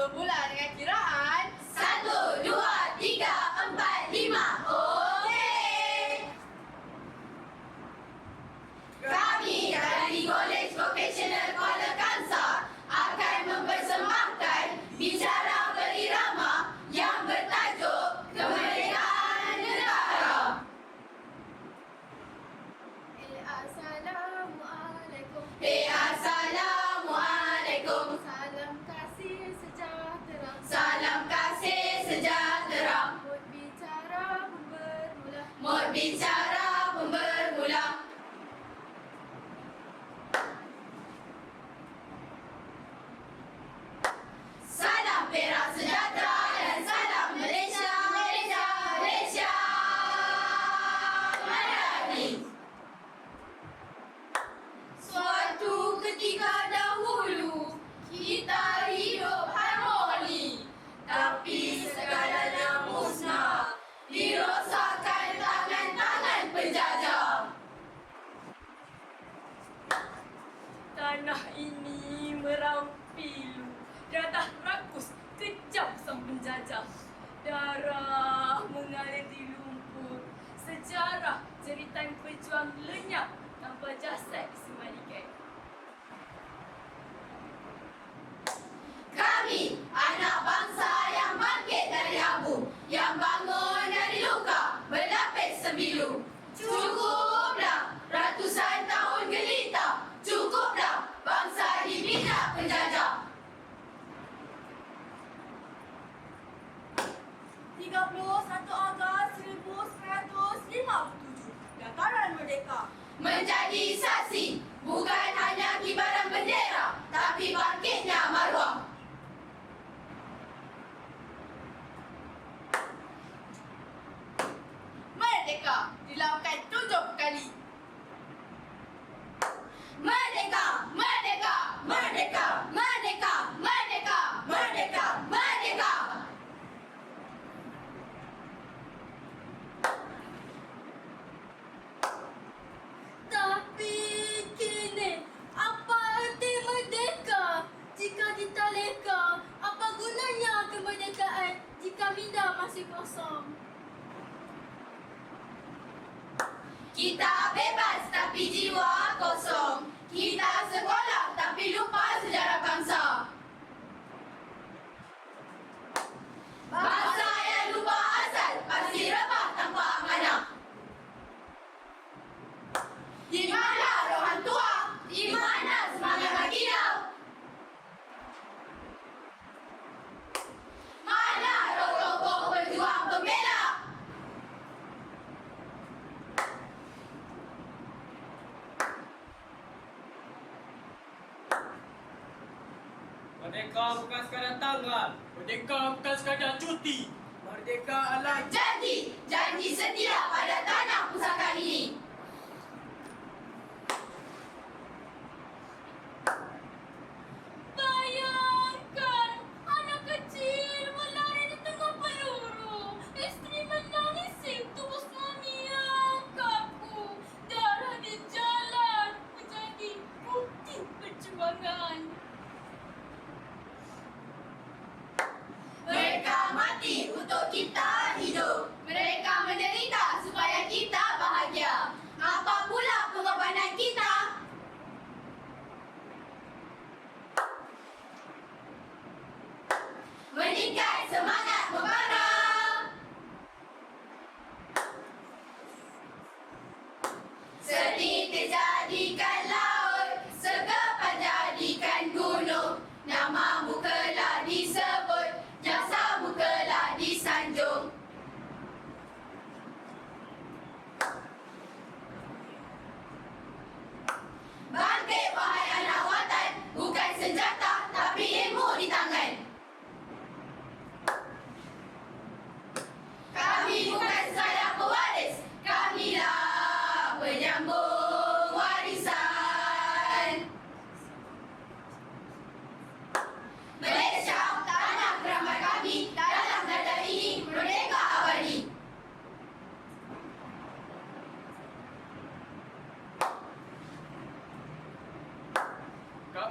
berbulan dengan kiraan. berjuang lenyap tanpa jasad disembalikan. Kami anak bangsa yang bangkit dari abu, yang bangun dari luka, berlapis sembilu. Cukuplah ratusan tahun gelita, cukuplah bangsa dibina penjajah. 31 Ogos 1957 Dataran Merdeka. Menjadi saksi bukan hanya kibaran bendera, tapi bangkitnya maruah. Merdeka dilakukan tujuh kali. Merdeka! Merdeka! Kita bebas tapi jiwa kosong. Kita sekolah tapi lupa Merdeka bukan sekadar tanggal. Merdeka bukan sekadar cuti. Merdeka adalah janji Janji setia pada tanah pusaka ini.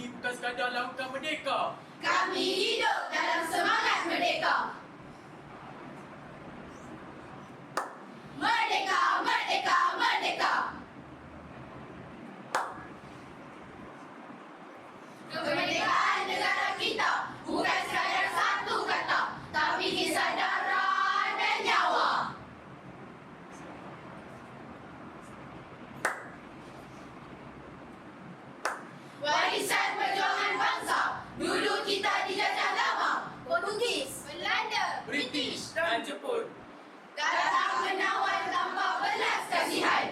kami bukan sekadar langkah merdeka. Kami hidup dalam semangat merdeka. Merdeka, merdeka, merdeka. Kemerdekaan negara kita. 支配